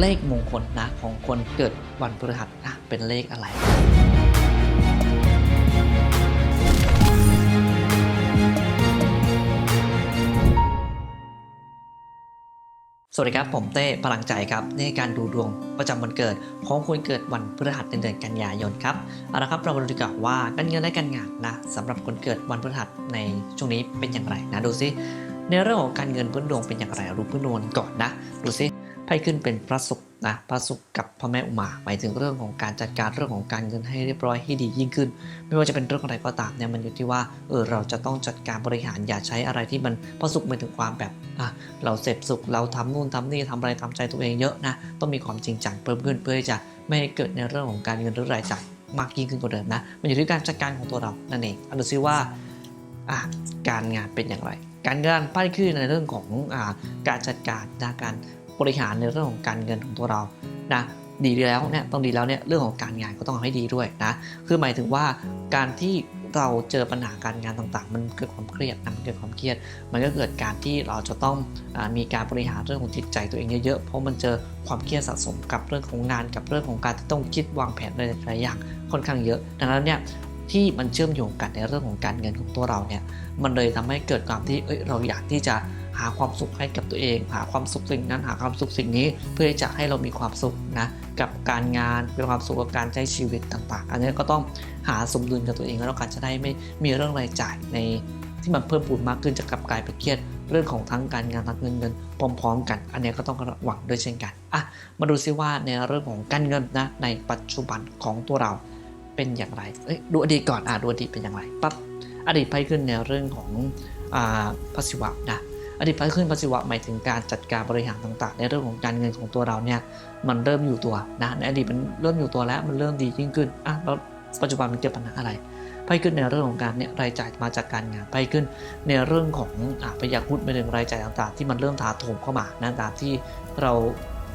เลขมงคลนะของคนเกิดวันพฤหัสนะเป็นเลขอะไรสวัสดีครับ ผมเต้พลังใจครับในการดูดวงประจำวันเกิดของคนเกิดวันพฤหัสเดือนกันยายนครับเอาละครับเรามาดูดีกว่าว่าการเงินและการงานนะสำหรับคนเกิดวันพฤหัสในช่วงนี้เป็นอย่างไรนะดูซิในเรื่องของการเงินพื้นดวงเป็นอย่างไรรู้พื้นดวงก่อนนะดูซิ ไพ่ขึ้นเป็นพระศุกร์นะพระศุกร์กับพระแม่อุมาหมายถึงเรื่องของการจัดการเรื่องของการเงินให้เรียบร้อยให้ดียิ่งขึ้น ไม่ว่าจะเป็นเรื่องอะไรก็ตามเนี่ยมันอยู่ที่ว่าเออเราจะต้องจัดการบริหารอย่าใช้อะไรที่มันพระศุกร์หมายถึงความแบบอะเราเสพสุขเราทำนู่นทำนี่ทำอะไรทำใจตัวเองเยอะนะต้องมีความจริงจังเพิ่มขึ้นเพื่อที่จะไม่ให้เกิดในเรื่องของการเงินหรือรายจ่ายมากยิ่งขึ้นกว่าเดิมนะมันอยู่ที่การจัดการของตัวเรานั่นเองเอาดูซิว่าอะการงานเป็นอย่างไร การงานไพ่ขึ้นในเรื่องของอการจัดการนการ บริหารในเรื่องของการเงินของตัวเรานะดีแล้วเนี่ยต้องดีแล้วเนี่ยเรื่องของการงานก็ต้องเอาให้ดีด้วยนะคือหมายถึงว่าการที่เราเจอปัญหาการงานต่างๆ มันเกิดความเครียดนะมันเกิดความเครียด มันก็เกิดการที่เราจะต้องอมีการบริหารเรื่องของจิตใจตัวเองเยอะๆ เพราะมันเจอความเครียดสะสมกับเรื่องของงานกับเรื่องของการที่ต้องคิดวางแผนอะไรหลายอย่างค่อนข้างเยอะ ดังนั้นเนี่ยที่มันเชื่อมโยงกันในเรื่องของการเงินของตัวเราเนี่ยมันเลยทำให้เกิดความที่เอ้ยเราอยากที่จะ หาความสุขให้กับตัวเอง หาความสุขสิ่งนั้นหาความสุขสิ่งนี้ เพื่อจะให้เรามีความสุขนะกับการงานมีความสุขกับการใช้ชีวิตต่างๆ อันนี้ก็ต้องหาสมดุลกับตัวเองแล้วกันจะได้ไม่มีเรื่องรายจ่ายในที่มันเพิ่มพูนมากขึ้นจะกลับกลายเป็นเครียดเรื่องของทั้งการงานทั้งเงินเงินพร้อมๆ กัน อันนี้ก็ต้องระวังด้วยเช่นกันอะมาดูซิว่าในเรื่องของการเงินนะในปัจจุบันของตัวเราเป็นอย่างไรเอ้ยดูอดีตก่อนอะดูอดีตเป็นอย่างไรปั๊บอดีตไพ่ขึ้นในเรื่องของอ่าพระศิวะนะ อดีตไพ่ขึ้นพระศิวะหมายถึงการจัดการบริหารต่างๆ ในเรื่องของการเงินของตัวเราเนี่ยมันเริ่มอยู่ตัวนะในอดีตมันเริ่มอยู่ตัวแล้วมันเริ่มดียิ่งขึ้นอะแล้วปัจจุบันมันเจอปัญหาอะไรไพ่ขึ้นในเรื่องของการเนี่ยรายจ่ายมาจากการงานไพ่ขึ้นในเรื่องของอ่าพยาคุดไปถึงรายจ่ายต่างๆ ที่มันเริ่มถาโถมเข้ามานะตามที่เรา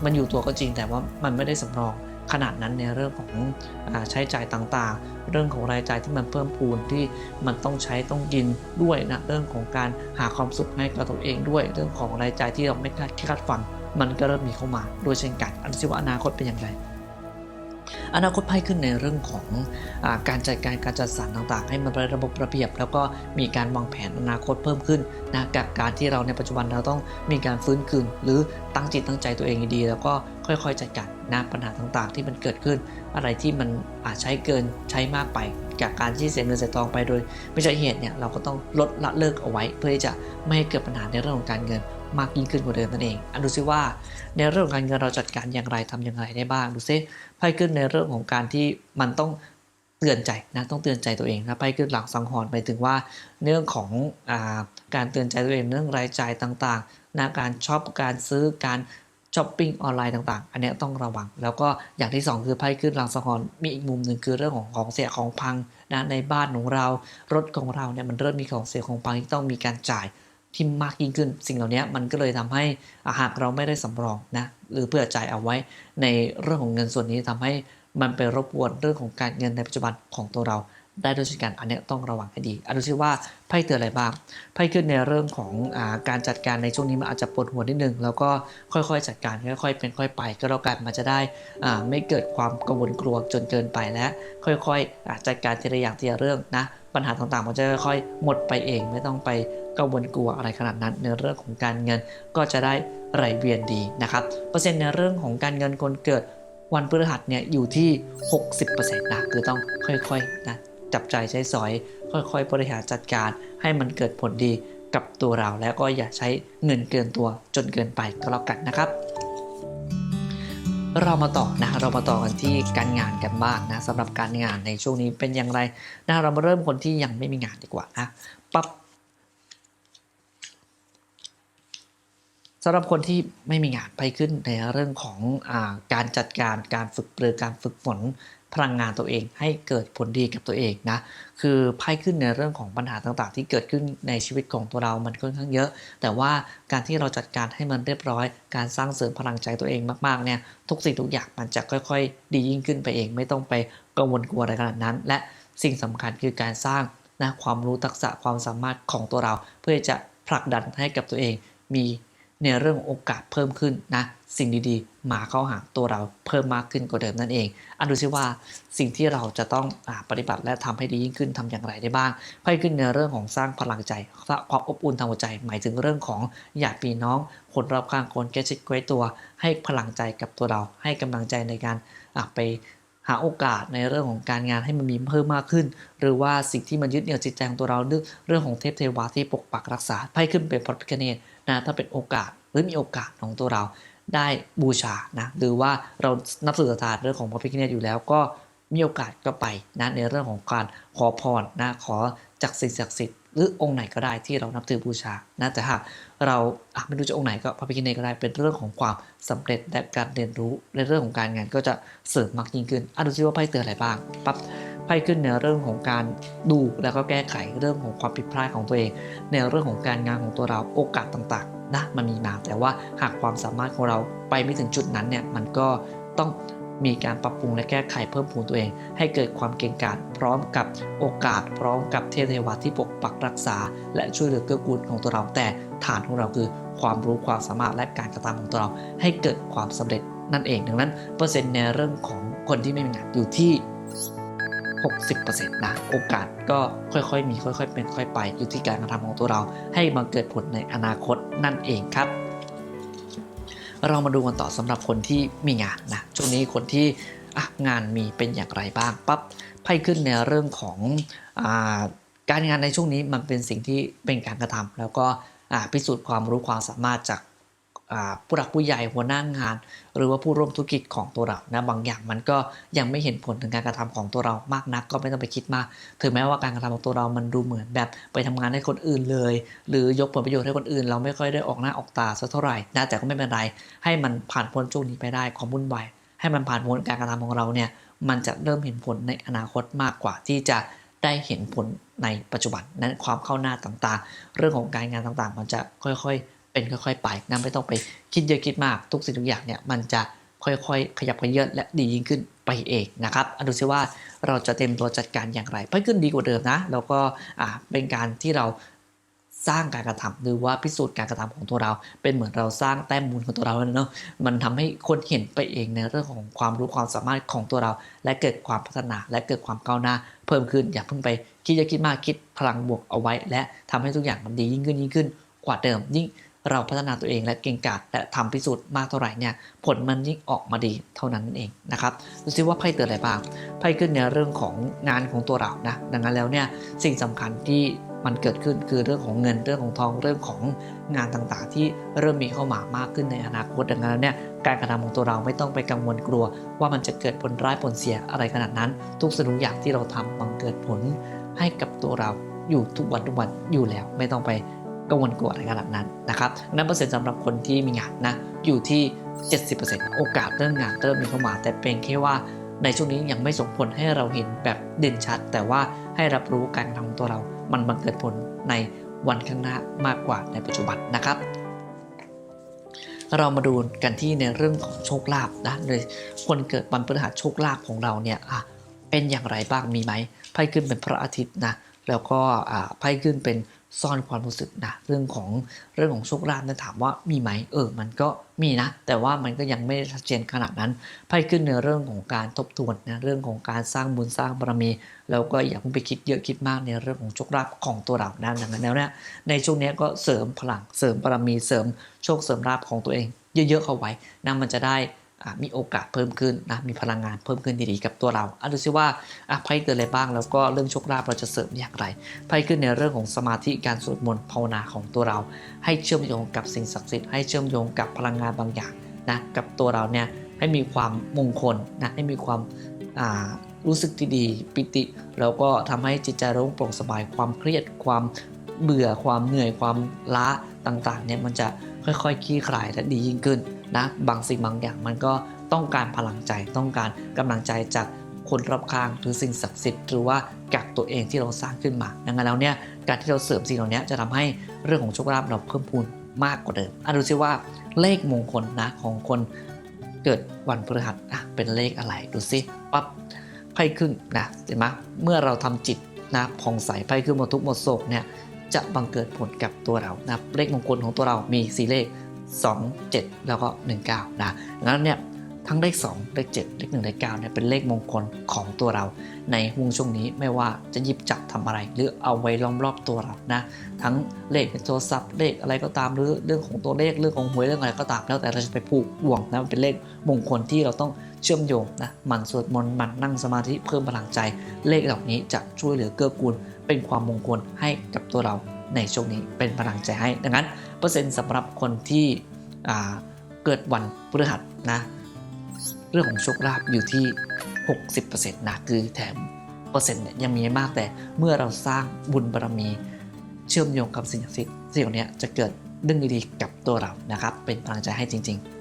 มันอยู่ตัวก็จริงแต่ว่ามันไม่ได้สำรอง ขนาดนั้นในเรื่องของอใช้จ่ายต่างๆ เรื่องของรายจ่ายที่มันเพิ่มพูนที่มันต้องใช้ต้องกินด้วยนะเรื่องของการหาความสุขให้กับตัวเองด้วย เรื่องของรายจ่ายที่เราไม่คาดคาดฝัน มันก็เริ่มมีเข้ามาด้วยเช่นกันอันนี้ว่าอนาคตเป็นอย่างไร อนาคตไพ่ขึ้นในเรื่องของอการจัดการการจัดสรรต่างๆ ให้มันเป็นระบบระเบียบ แล้วก็มีการวางแผนอนาคตเพิ่มขึ้นนะกับการที่เราในปัจจุบันเราต้องมีการฟื้นคืน หรือตั้งจิตตั้งใจตัวเองดี แล้วก็ค่อยๆจัดการนะปัญหาต่างๆ ที่มันเกิดขึ้น อะไรที่มันอาจใช้เกินใช้มากไปจากการที่เสียเงินเสียทองไปโดย ไม่ใช่เหตุเนี่ยเราก็ต้องลดละเลิกเอาไว้ เพื่อที่จะไม่ให้เกิดปัญหาในเรื่องของการเงิน มากยิ่งขึ้นกว่าเดิมนั่นเอง อันดูซิว่าในเรื่องของการเงินเราจัดการอย่างไรทำอย่างไรได้บ้าง ดูซิไพ่ขึ้นในเรื่องของการที่มันต้องเตือนใจนะต้องเตือนใจตัวเองนะไพ่ขึ้นหลังสังหรณ์ไปถึงว่าเรื่องของอาการเตือนใจตัวเองเรื่องรายจ่ายต่างๆนะการช็อปการซื้อการช้อปปิ้งออนไลน์ต่างๆ อันนี้ต้องระวัง แล้วก็อย่างที่สองคือไพ่ขึ้นหลังสังหรณ์มีอีกมุมหนึ่งคือเรื่องของของเสียของพังนะในบ้านของเรารถของเราเนี่ยมันเริ่มมีของเสียของพังที่ต้องมีการจ่าย ที่มากยิ่งขึ้น สิ่งเหล่านี้มันก็เลยทำให้อะหากเราไม่ได้สำรองนะหรือเพื่อจ่ายเอาไว้ในเรื่องของเงินส่วนนี้ทำให้มันไปรบกวนเรื่องของการเงินในปัจจุบันของตัวเราได้ด้วยเช่นกันอันนี้ต้องระวังให้ดีอันดูซิว่าไพ่เตือนอะไรบ้างไพ่ขึ้นในเรื่องของอาการจัดการในช่วงนี้มันอาจจะปวดหัวนิดนึงแล้วก็ค่อยๆ จัดการค่อยๆเป็นค่อยไป ก็แล้วกันมันจะได้ไม่เกิดความกังวลกลัวจนเกินไปและ ค่อยๆอจัดการทีละอย่างทีละเรื่องนะปัญหาต่างๆมันจะค่อยๆหมดไปเอง ไม่ต้องไป กังวลกลัวอะไรขนาดนั้น ในเรื่องของการเงินก็จะได้ไหลเวียนดีนะครับเปอร์เซ็นต์ในเรื่องของการเงินคนเกิดวันพฤหัสเนี่ยอยู่ที่ 60%นะคือต้องค่อยๆนะจับใจใช้สอย ค่อยๆ บริหารจัดการให้มันเกิดผลดีกับตัวเรา แล้วก็อย่าใช้เงินเกินตัวจนเกินไปก็แล้วกันนะครับ เรามาต่อนะเรามาต่อกันที่การงานกันบ้างนะสำหรับการงานในช่วงนี้เป็นอย่างไรนะเรามาเริ่มคนที่ยังไม่มีงานดีกว่านะปั๊บ สำหรับคนที่ไม่มีงานไปขึ้นในเรื่องของอการจัดการการฝึกหรือการฝึกฝนพลังงานตัวเองให้เกิดผลดีกับตัวเองนะคือไพ่ขึ้นในเรื่องของปัญหาต่างๆ ที่เกิดขึ้นในชีวิตของตัวเรามันค่อนข้างเยอะ แต่ว่าการที่เราจัดการให้มันเรียบร้อย การสร้างเสริมพลังใจตัวเองมากๆเนี่ยทุกสิ่งทุกอย่างมันจะค่อย ๆ ดียิ่งขึ้นไปเอง ไม่ต้องไปกังวลกลัวอะไรขนาดนั้น และสิ่งสำคัญคือการสร้างนะความรู้ทักษะความสามารถของตัวเรา เพื่อจะผลักดันให้กับตัวเองมี ในเรื่องโอกาสเพิ่มขึ้นนะสิ่งดีๆ มาเข้าหาตัวเราเพิ่มมากขึ้นกว่าเดิมนั่นเอง อันดูซิว่าสิ่งที่เราจะต้องอปฏิบัติและทำให้ดียิ่งขึ้นทำอย่างไรได้บ้างไพ่ขึ้นในเรื่องของสร้างพลังใจสร้างความอบอุ่นทางหัวใจ หมายถึงเรื่องของญาติพี่น้องคนรอบข้างคนใกล้ชิดใกล้ตัว ให้พลังใจกับตัวเรา ให้กำลังใจในการไปหาโอกาสในเรื่องของการงานให้มันมีเพิ่มมากขึ้น หรือว่าสิ่งที่มันยึดเหนี่ยวจิตใจของตัวเราเรื่องเรื่องของเทพเทวาที่ปกปักรักษาไพ่ขึ้นเป็นพระพิฆเนศ นะถ้าเป็นโอกาสหรือมีโอกาสของตัวเราได้บูชานะหรือว่าเรานับสืบศรัทธาเรื่องของพระพิฆเนศอยู่แล้วก็มีโอกาสก็ไปนะในเรื่องของการขอพรนะขอจากสิ่งศักดิ์สิทธิ์ หรือองค์ไหนก็ได้ที่เรานับถือบูชานะแต่หากเราไม่รู้จะองค์ไหนก็พระพิฆเนศก็ได้เป็นเรื่องของความสำเร็จและการเรียนรู้ในเรื่องของการงานก็จะเสริมมากยิ่งขึ้นอะดูซิว่าไพ่เตือนอะไรบ้างปั๊บไพ่ขึ้นในเรื่องของการดูแล้วก็แก้ไขเรื่องของความผิดพลาดของตัวเอง ในเรื่องของการงานของตัวเราโอกาสต่างๆนะมันมีมาแต่ว่าหากความสามารถของเราไปไม่ถึงจุดนั้นเนี่ยมันก็ต้อง มีการปรับปรุงและแก้ไขเพิ่มพูนตัวเอง ให้เกิดความเก่งกาจพร้อมกับโอกาส พร้อมกับเทพเทวาที่ปกปักรักษา และช่วยเหลือเกื้อกูลของตัวเรา แต่ฐานของเราคือความรู้ความสามารถและการกระทำของตัวเรา ให้เกิดความสำเร็จนั่นเอง ดังนั้น เปอร์เซ็นต์ในเรื่องของคนที่ไม่มีงานอยู่ที่ 60%นะโอกาสก็ค่อยๆ มีค่อยๆ เป็นค่อยไป อยู่ที่การกระทำของตัวเรา ให้บังเกิดผลในอนาคตนั่นเองครับ เรามาดูกันต่อสำหรับคนที่มีงานนะช่วงนี้คนที่งานมีเป็นอย่างไรบ้างปั๊บไพ่ขึ้นในเรื่องของอการงานในช่วงนี้มันเป็นสิ่งที่เป็นการกระทำแล้วก็พิสูจน์ความรู้ความสามารถจาก ผู้หลักผู้ใหญ่หัวหน้างาน หรือว่าผู้ร่วมธุรกิจของตัวเรานะบางอย่างมันก็ยังไม่เห็นผลถึงการกระทำของตัวเรามากนัก ก็ไม่ต้องไปคิดมากถึงแม้ว่าการกระทำของตัวเรามันดูเหมือนแบบไปทำงานให้คนอื่นเลย หรือยกผลประโยชน์ให้คนอื่น เราไม่ค่อยได้ออกหน้าออกตาสักเท่าไหร่นะแต่ก็ไม่เป็นไร ให้มันผ่านพ้นช่วงนี้ไปได้ความวุ่นวายให้มันผ่านพ้นการกระทำของเราเนี่ยมันจะเริ่มเห็นผลในอนาคตมากกว่าที่จะได้เห็นผลในปัจจุบันนั้นความเข้าหน้าต่างๆ เรื่องของการงานต่างๆ มันจะค่อยๆ เป็นค่อยๆไปนะไม่ต้องไปคิดเยอะคิดมากทุกสิ่งทุกอย่างเนี่ยมันจะค่อยๆ ขยับขยื่นและดียิ่งขึ้นไปเองนะครับดูซิว่าเราจะเต็มตัวจัดการอย่างไรเพิ่มขึ้นดีกว่าเดิมนะแล้วก็เป็นการที่เราสร้างการกระทำหรือว่าพิสูจน์การกระทำของตัวเรา เป็นเหมือนเราสร้างแต้มบุญของตัวเราเนาะมันทำให้คนเห็นไปเองในเรื่องของความรู้ความสามารถของตัวเรา และเกิดความพัฒนา และเกิดความก้าวหน้า เพิ่มขึ้นอย่าเพิ่งไปคิดเยอะคิดมากคิดพลังบวกเอาไว้ และทำให้ทุกอย่างมันดียิ่งขึ้นยิ่งขึ้นกว่าเดิมยิ่ง เราพัฒนาตัวเองและเก่งกาจและทำพิสูจน์มากเท่าไหร่เนี่ยผลมันยิ่งออกมาดีเท่านั้นนั่นเองนะครับดูซิว่าไพ่เตือนอะไรบ้างไพ่ขึ้นในเรื่องของงานของตัวเรานะดังนั้นแล้วเนี่ยสิ่งสำคัญที่มันเกิดขึ้นคือเรื่องของเงินเรื่องของทองเรื่องของงานต่างๆ ที่เริ่มมีเข้ามามากขึ้นในอนาคตดังนั้นเนี่ยการกระทำของตัวเราไม่ต้องไปกังวลกลัว ว่ามันจะเกิดผลร้ายผลเสียอะไรขนาดนั้น ทุกสิ่งทุกอย่างที่เราทำมันเกิดผลให้กับตัวเราอยู่ทุกวันทุกวันอยู่แล้ว ไม่ต้องไป กังวลกลัวอะไรขนาดนั้นนะครับนั้นเปอร์เซ็นต์สำหรับคนที่มีงานนะอยู่ที่ 70%โอกาสเรื่องงานเริ่มมีเข้ามา แต่เป็นแค่ว่าในช่วงนี้ยังไม่ส่งผลให้เราเห็นแบบเด่นชัด แต่ว่าให้รับรู้การทำตัวเรา มันบังเกิดผลในวันข้างหน้ามากกว่าในปัจจุบันนะครับ เรามาดูกันที่ในเรื่องของโชคลาภนะโดยคนเกิดวันพฤหัสโชคลาภของเราเนี่ยอะเป็นอย่างไรบ้างมีไหมไพ่ขึ้นเป็นพระอาทิตย์นะแล้วก็อ่าไพ่ขึ้นเป็น ซ่อนความรู้สึกนะเรื่องของเรื่องของโชคลาภนี่ยถามว่ามีไหมเออ มันก็มีนะ แต่ว่ามันก็ยังไม่ชัดเจนขนาดนั้นไพ่ขึ้นในเรื่องของการทบทวนนะเรื่องของการสร้างบุญสร้างบารมี แล้วก็อย่าเพิ่งไปคิดเยอะคิดมากในเรื่องของโชคลาภของตัวเรานะดังนั้นแล้วเนี่ยในช่วงนี้ก็เสริมพลังเสริมบารมีเสริมโชคเสริมลาภของตัวเอง เยอะๆเข้าไว้นะมันจะได้ มีโอกาสเพิ่มขึ้นนะมีพลังงานเพิ่มขึ้นดีๆกับตัวเราอะดูซิว่าอะไพ่เกิดอะไรบ้างแล้วก็เรื่องโชคลาภเราจะเสริมอย่างไรไพ่ขึ้นในเรื่องของสมาธิการสวดมนต์ภาวนาของตัวเรา ให้เชื่อมโยงกับสิ่งศักดิ์สิทธิ์ให้เชื่อมโยงกับพลังงานบางอย่างนะกับตัวเราเนี่ยให้มีความมงคลนะให้มีความรู้สึกที่ดีปิติ แล้วก็ทำให้จิตใจเราโปร่งสบายความเครียดความเบื่อความเหนื่อยความล้าต่างๆเนี่ยมันจะค่อยๆคลี่คลายและดียิ่งขึ้น นะบางสิ่งบางอย่างมันก็ต้องการพลังใจต้องการกำลังใจจากคนรอบข้างหรือสิ่งศักดิ์สิทธิ์หรือว่าจากตัวเองที่เราสร้างขึ้นมาดังนั้นแล้วเนี่ยการที่เราเสริมสิ่งเหล่านี้จะทำให้เรื่องของโชคลาภเราเพิ่มพูนมากกว่าเดิมอะดูซิว่าเลขมงคลนะของคนเกิดวันพฤหัสอะเป็นเลขอะไรดูซิปั๊บไพ่ขึ้นนะเห็นไหมเมื่อเราทำจิตนะผ่องใสไพ่ขึ้นหมดทุกหมดโศกเนี่ยจะบังเกิดผลกับตัวเรานะเลขมงคลของตัวเรามี 4 เลข 2 7 แล้วก็ 19นะงนั้นเนี่ยทั้งเลข 2 เลข 7 เลข 1 เลข9เนี่ยเป็นเลขมงคลของตัวเรา ในห่วงช่วงนี้ไม่ว่าจะหยิบจับทำอะไร หรือเอาไว้ล้อมรอบตัวเรานะ ทั้งเลขในโทรศัพท์เลขอะไรก็ตามหรือเรื่องของตัวเลขเรื่องของหวยเรื่องอะไรก็ตาม แล้วแต่เราจะไปผูกดวงนะมันเป็นเลขมงคลที่เราต้องเชื่อมโยงนะหมันสวดมนต์หมันนั่งสมาธิเพิ่มพลังใจ เลขเหล่านี้จะช่วยเหลือเกื้อกูล เป็นความมงคลให้กับตัวเรา ในช่วงนี้เป็นพลังใจให้ ดังนั้น เปอร์เซ็นต์สำหรับคนที่เกิดวันพฤหัสนะเรื่องของโชคลาภอยู่ที่ 60%นะคือแถมเปอร์เซ็นต์เนี่ยยังมีมากแต่เมื่อเราสร้างบุญบารมี เชื่อมโยงกับสิ่งศักดิ์สิทธิ์สิ่งเหล่านี้จะเกิดเรื่องดีๆกับตัวเรานะครับ เป็นพลังใจให้จริง ๆ